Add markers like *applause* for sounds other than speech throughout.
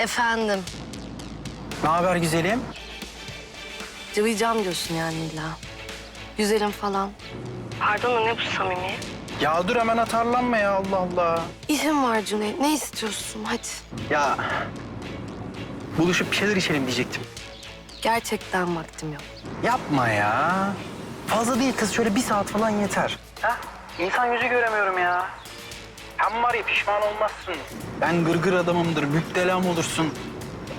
Efendim, Ne haber güzelim? cıvıyacağım diyorsun yani illa. Güzelim falan. Pardon da ne bu samimi? Ya dur hemen atarlanma ya Allah Allah. İşim var Cüneyt, ne istiyorsun? Hadi. Ya buluşup bir şeyler içelim diyecektim. Gerçekten vaktim yok. Yapma ya. Fazla değil kız şöyle bir saat falan yeter. Ha? İnsan yüzü göremiyorum ya. Hem var ya pişman olmazsın. Ben gırgır adamımdır, müptelam olursun.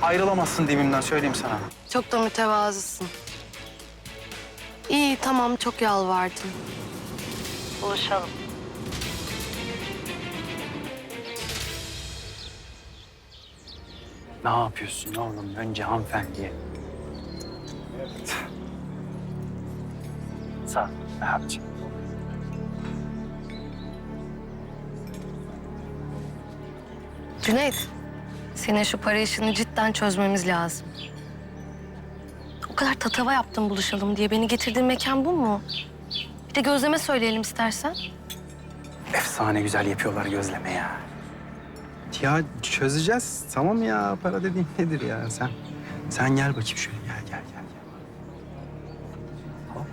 Ayrılamazsın dibimden söyleyeyim sana. Çok da mütevazısın. İyi, tamam çok yalvardın. Buluşalım. Ne yapıyorsun oğlum? Önce hanımefendiye. Sağ ol. Ne yapacağım? Cüneyt, senin şu para işini cidden çözmemiz lazım. O kadar tatava yaptım buluşalım diye. Beni getirdiğin mekan bu mu? Bir de gözleme söyleyelim istersen. Efsane güzel yapıyorlar gözleme ya. Ya çözeceğiz. Tamam ya para dediğin nedir ya sen? Sen gel bakayım şöyle gel gel gel. gel. Hop.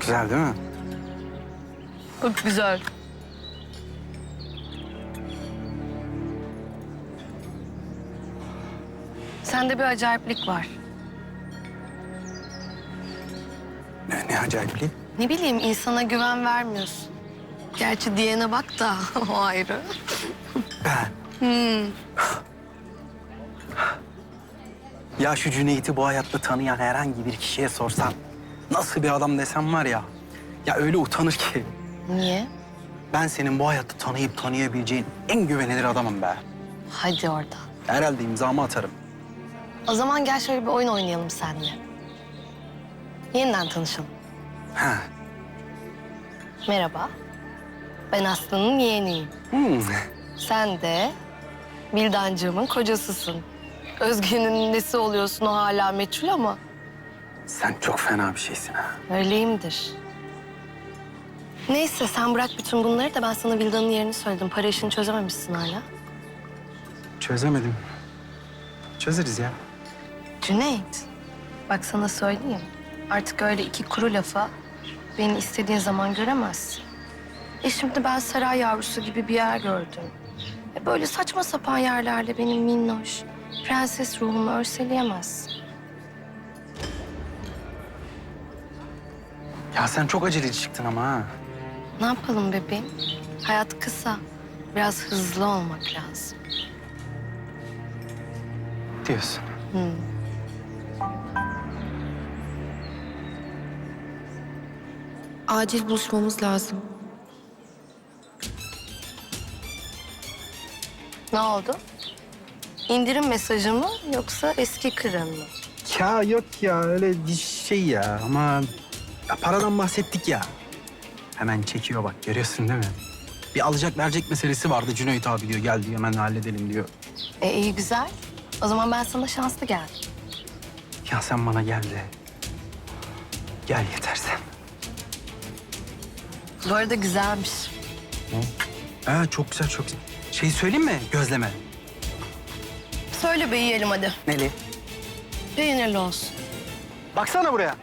güzel değil mi? Çok güzel. Sende bir acayiplik var. Ne, ne acayipliği. Ne bileyim insana güven vermiyorsun. Gerçi diyene bak da *laughs* o ayrı. Ben. Ya şu Cüneyt'i bu hayatta tanıyan herhangi bir kişiye sorsan nasıl bir adam desem var ya. Ya öyle utanır ki. Niye? Ben senin bu hayatta tanıyıp tanıyabileceğin en güvenilir adamım be. Hadi oradan. Herhalde imzamı atarım. O zaman gel şöyle bir oyun oynayalım seninle. Yeniden tanışalım. Ha. Merhaba. Ben Aslı'nın yeğeniyim. Hmm. Sen de Bildancığımın kocasısın. Özge'nin nesi oluyorsun o hala meçhul ama Sen çok fena bir şeysin ha. öyleyimdir. Neyse sen bırak bütün bunları da ben sana Vildan'ın yerini söyledim. Para işini çözememişsin hala. Çözemedim. Çözeriz ya. Cüneyt, bak sana söyleyeyim. Artık öyle iki kuru lafa beni istediğin zaman göremezsin. E şimdi ben saray yavrusu gibi bir yer gördüm. E böyle saçma sapan yerlerde benim minnoş, prenses ruhumu örseleyemezsin. Ya sen çok aceleci çıktın ama ha. Ne yapalım bebeğim? Hayat kısa. Biraz hızlı olmak lazım. Diyorsun. Acil buluşmamız lazım. Ne oldu? İndirim mesajı mı yoksa eski kırın mı? Ya yok ya öyle bir şey ya ama ya paradan bahsettik ya. Hemen çekiyor bak görüyorsun değil mi? Bir alacak verecek meselesi vardı Cüneyt abi diyor gel diyor hemen halledelim diyor. E iyi güzel. O zaman ben sana şanslı geldim. Ya sen bana gel de. Gel yeter sen. Bu arada güzelmiş. Ha, çok güzel çok güzel. Şey söyleyeyim mi gözleme? Söyle be yiyelim hadi. Neli? Peynirli olsun. Baksana buraya.